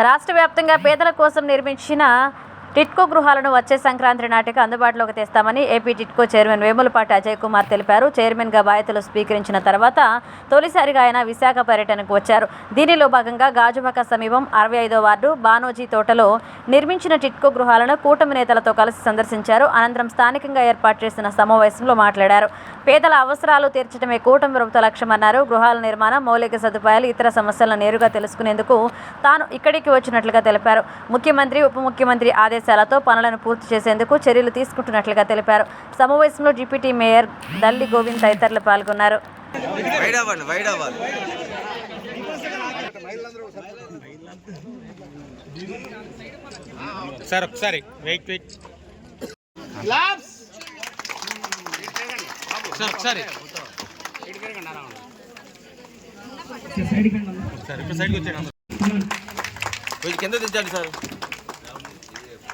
రాష్ట్ర వ్యాప్తంగా పేదల కోసం నిర్మించిన టిట్కో గృహాలను వచ్చే సంక్రాంతి నాటికి అందుబాటులోకి తెస్తామని ఏపీ టిట్కో చైర్మన్ వేములపాటి అజయ్ కుమార్ తెలిపారు. చైర్మన్గా బాధ్యతలు స్వీకరించిన తర్వాత తొలిసారిగా ఆయన విశాఖ పర్యటనకు వచ్చారు. దీనిలో భాగంగా గాజువాక సమీపం అరవై ఐదో వార్డు బానోజీ తోటలో నిర్మించిన టిట్కో గృహాలను కూటమి నేతలతో కలిసి సందర్శించారు. అనంతరం స్థానికంగా ఏర్పాటు చేసిన సమావేశంలో మాట్లాడారు. పేదల అవసరాలు తీర్చడమే కూటమి ప్రభుత్వ లక్ష్యమన్నారు. గృహాల నిర్మాణం మౌలిక సదుపాయాలు ఇతర సమస్యలను నేరుగా తెలుసుకునేందుకు తాను ఇక్కడికి వచ్చినట్లుగా తెలిపారు. ముఖ్యమంత్రి ఉప ముఖ్యమంత్రి ఆదేశాలతో పనులను పూర్తి చేసేందుకు చర్యలు తీసుకుంటున్నట్లుగా తెలిపారు. సమావేశంలో డిప్యూటీ మేయర్ దల్లి గోవింద్ తదితరులు పాల్గొన్నారు. సార్ ఒకసారి వెయిట్ వెయిట్ సార్ ఒకసారి సైడ్కి వచ్చాను కింద దించండి సార్ అలాగే సైడ్కి వెళ్తారు వెళ్తారా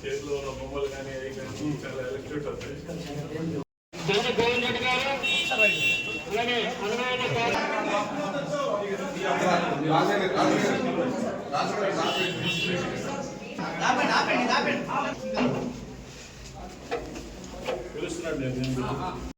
చేతిలో ఉన్న బొమ్మలు కానీ అవి కానీ చాలా ఎలక్ట్రిక్ అవుతాయి తెలుస్తున్నాడు నేను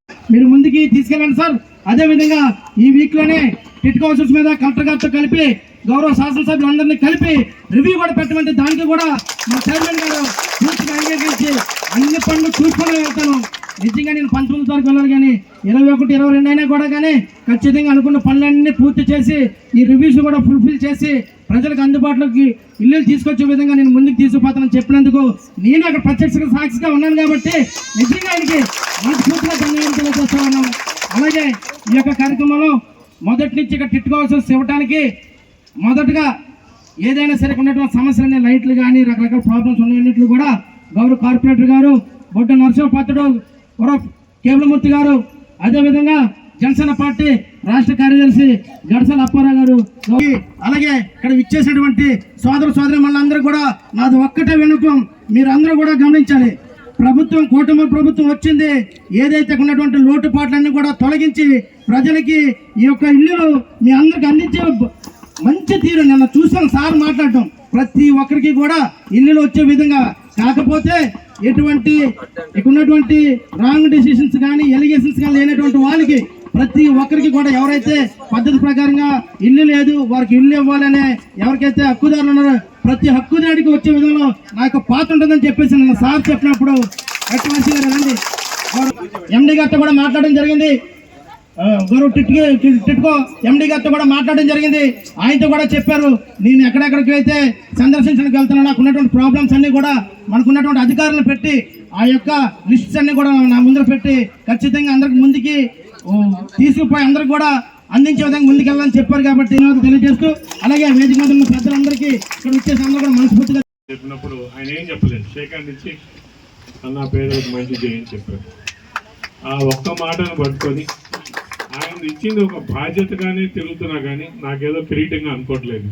చెప్తుంది తీసుకెళ్ళండి సార్. అదే విధంగా ఈ వీక్లోనే టిట్ కౌన్సిల్స్ మీద కలెక్టర్ గారితో కలిపి గౌరవ శాసనసభ్యులందరినీ కలిపి రివ్యూ కూడా పెట్టమంటే దానికి కూడా మా చైర్మన్ గారు పూర్తిగా అంగీకరించి అన్ని పనులు చూసుకుని వెళ్తాను నిజంగా నేను పంతొమ్మిది వరకు వెళ్ళాలి కానీ ఇరవై ఒకటి ఇరవై రెండు అయినా కూడా కానీ ఖచ్చితంగా అనుకున్న పనులన్నీ పూర్తి చేసి ఈ రివ్యూస్ కూడా ఫుల్ఫిల్ చేసి ప్రజలకు అందుబాటులోకి ఇల్లు తీసుకొచ్చే విధంగా నేను ముందుకు తీసుకుపోతానని చెప్పినందుకు నేను అక్కడ ప్రత్యక్ష సాక్షిగా ఉన్నాను కాబట్టి నిజంగా ఆయనకి మనస్ఫూర్తిగా ధన్యవాదాలు తెలియజేస్తా ఉన్నాను అలాగే ఈ యొక్క కార్యక్రమంలో మొదటి నుంచి ఇక్కడ టిట్టుకోవాల్సి ఇవ్వటానికి మొదటగా ఏదైనా సరే ఉన్నటువంటి సమస్యలన్నీ లైట్లు కానీ రకరకాల ప్రాబ్లమ్స్ ఉన్నాయన్నిట్లు కూడా గౌరవ కార్పొరేటర్ గారు బొడ్డ నరసింహపాత్రుడు ఉరఫ్ కేవలమూర్తి గారు అదేవిధంగా జనసేన పార్టీ రాష్ట్ర కార్యదర్శి గడసల అప్పారావు గారు. అలాగే ఇక్కడ విచ్చేసినటువంటి సోదర సోదరి మనందరూ కూడా నాది ఒక్కటే వినపం మీరందరూ కూడా గమనించాలి. ప్రభుత్వం కూటమి ప్రభుత్వం వచ్చింది ఏదైతే ఉన్నటువంటి లోటుపాట్లన్నీ కూడా తొలగించి ప్రజలకి ఈ యొక్క ఇల్లులు మీ అందరికి అందించే మంచి తీరు నిన్న చూసాను సార్ మాట్లాడటం. ప్రతి ఒక్కరికి కూడా ఇల్లులు వచ్చే విధంగా కాకపోతే ఎటువంటి ఇక్కడ ఉన్నటువంటి రాంగ్ డెసిషన్స్ కానీ ఎలిగేషన్స్ కానీ లేనటువంటి వాళ్ళకి ప్రతి ఒక్కరికి కూడా ఎవరైతే పద్ధతి ప్రకారంగా ఇల్లు లేదు వారికి ఇల్లు ఇవ్వాలనే ఎవరికైతే హక్కుదారులు ఉన్నారో ప్రతి హక్కుదారుడికి వచ్చే విధంలో నా యొక్క పాత్ర ఉంటుందని చెప్పేసి సార్ చెప్పినప్పుడు ఎటువంటి గారు రండి. ఎండి గారితో కూడా మాట్లాడడం జరిగింది. గౌరవ టిట్కో టిట్కో ఎండి గారితో కూడా మాట్లాడడం జరిగింది. ఆయనతో కూడా చెప్పారు నేను ఎక్కడెక్కడికి అయితే సందర్శించడానికి వెళ్తానో నాకు ఉన్నటువంటి ప్రాబ్లమ్స్ అన్నీ కూడా మనకున్నటువంటి అధికారులను పెట్టి ఆ యొక్క లిస్ట్స్ అన్నీ కూడా నా ముందర పెట్టి ఖచ్చితంగా అందరికి ముందుకి తీసుకుపోయి అందరికి కూడా అందించే విధంగా ముందుకెళ్ళాలని చెప్పారు కాబట్టి నేను తెలియజేస్తూ అలాగే వేదిక మీద ఉన్న పెద్దలందరికీ ఇక్కడ వచ్చేసి అందరూ కూడా మనస్ఫూర్తిగా చెప్పినప్పుడు ఆయన ఏం చెప్పలేదు. షేక్ ఇచ్చి అన్న పేదలకు మంచి చేయని చెప్పారు. ఆ ఒక్క మాటను పట్టుకొని ఆయన ఇచ్చింది ఒక బాధ్యతగానే తిరుగుతున్నా కానీ నాకేదో కిరీటంగా అనుకోవట్లేదు.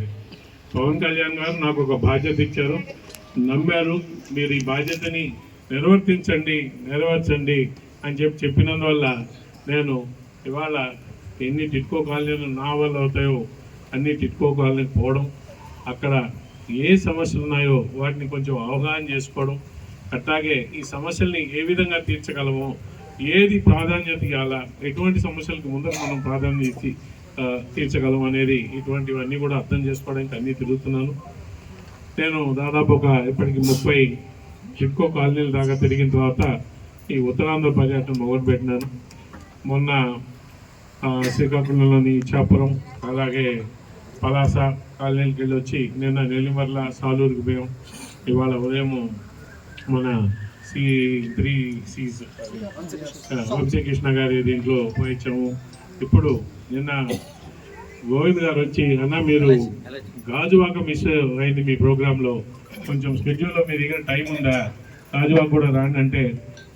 పవన్ కళ్యాణ్ గారు నాకు ఒక బాధ్యత ఇచ్చారు. నమ్మారు. మీరు ఈ బాధ్యతని నిర్వర్తించండి నెరవేర్చండి అని చెప్పి చెప్పినందువల్ల నేను ఇవాళ ఎన్ని టిట్కో కాలనీలు నా వల్ల అవుతాయో అన్ని టిట్కో కాలనీకి పోవడం అక్కడ ఏ సమస్యలు ఉన్నాయో వాటిని కొంచెం అవగాహన చేసుకోవడం అట్లాగే ఈ సమస్యల్ని ఏ విధంగా తీర్చగలమో ఏది ప్రాధాన్యత ఇవ్వాల? ఎటువంటి సమస్యలకు ముందర మనం ప్రాధాన్యత ఇచ్చి తీర్చగలం అనేది ఇటువంటివన్నీ కూడా అర్థం చేసుకోవడానికి అన్నీ తిరుగుతున్నాను. నేను దాదాపు ఒక ఇప్పటికి ముప్పై చిక్కో కాలనీలు దాకా తిరిగిన తర్వాత ఈ ఉత్తరాంధ్ర పర్యటన మొదలుపెట్టినాను. మొన్న శ్రీకాకుళంలోని ఇచ్చాపురం అలాగే పలాస కాలనీలకు వెళ్ళి వచ్చి నిన్న నెల్లిమర్ల సాలూరుకు పోయాం. ఇవాళ ఉదయం మన సి త్రీ సీస్ వంశీకృష్ణ గారి దీంట్లో పోయించాము ఇప్పుడు నిన్న గోవింద్ గారు వచ్చి అన్న మీరు గాజువాక మిస్ అయింది మీ ప్రోగ్రాంలో. కొంచెం స్కెడ్యూల్లో మీ దగ్గర టైం ఉందా? గాజువాక కూడా రాండి అంటే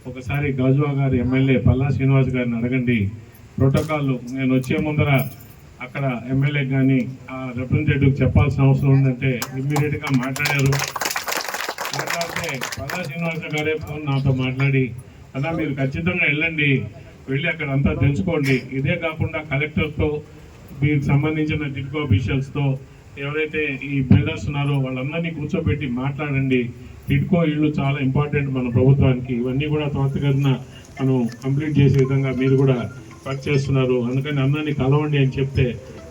ఒకసారి గాజువా గారి ఎమ్మెల్యే పల్లా శ్రీనివాస్ గారిని అడగండి. ప్రోటోకాల్ నేను వచ్చే ముందర అక్కడ ఎమ్మెల్యే కానీ ఆ రిప్రజెంటేటివ్ చెప్పాల్సిన అవసరం ఉందంటే ఇమ్మీడియట్గా మాట్లాడారు. పల్లా శ్రీనివాస గారే ఫోన్ నాతో మాట్లాడి అన్నా మీరు ఖచ్చితంగా వెళ్ళండి. వెళ్ళి అక్కడ అంతా తెలుసుకోండి. ఇదే కాకుండా కలెక్టర్తో మీకు సంబంధించిన టిడ్కో అఫీషియల్స్తో ఎవరైతే ఈ బిల్డర్స్ ఉన్నారో వాళ్ళందరినీ కూర్చోబెట్టి మాట్లాడండి. టిడ్కో ఇళ్ళు చాలా ఇంపార్టెంట్ మన ప్రభుత్వానికి. ఇవన్నీ కూడా త్వరితగతిన మనం కంప్లీట్ చేసే విధంగా మీరు కూడా వర్క్ చేస్తున్నారు. అందుకని అందరినీ కలవండి అని చెప్తే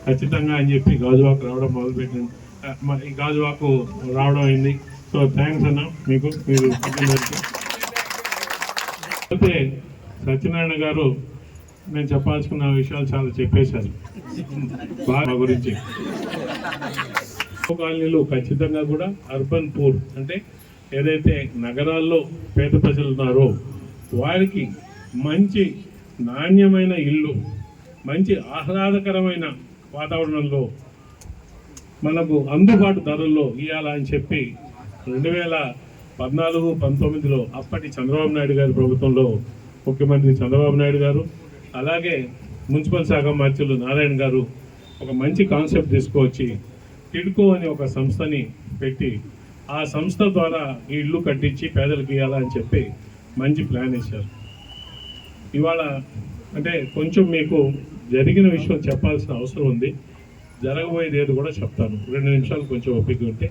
ఖచ్చితంగా అని చెప్పి గాజువాకు రావడం మొదలుపెట్టింది. ఈ గాజువాకు రావడం అయింది. సో థ్యాంక్స్ అన్న. మీకు మీరు అయితే సత్యనారాయణ గారు నేను చెప్పాల్సుకున్న విషయాలు చాలా చెప్పేశారు. బాగా గురించి. కాలనీలు ఖచ్చితంగా కూడా అర్బన్ పూర్ అంటే ఏదైతే నగరాల్లో పేద ప్రజలు ఉన్నారో వారికి మంచి నాణ్యమైన ఇల్లు మంచి ఆహ్లాదకరమైన వాతావరణంలో మనకు అందుబాటు ధరల్లో ఇవ్వాలని చెప్పి రెండు వేల పద్నాలుగు పంతొమ్మిదిలో అప్పటి చంద్రబాబు నాయుడు గారి ప్రభుత్వంలో ముఖ్యమంత్రి చంద్రబాబు నాయుడు గారు అలాగే మున్సిపల్ శాఖ మంత్రులు నారాయణ గారు ఒక మంచి కాన్సెప్ట్ తీసుకువచ్చి టిడ్కో అనే ఒక సంస్థని పెట్టి ఆ సంస్థ ద్వారా ఈ ఇల్లు కట్టించి పేదలకు ఇవ్వాలని చెప్పి మంచి ప్లాన్ వేశారు. ఇవాళ అంటే కొంచెం మీకు జరిగిన విషయం చెప్పాల్సిన అవసరం ఉంది. జరగబోయేది ఏది కూడా చెప్తాను. రెండు నిమిషాలు కొంచెం ఓపిక ఉంటే.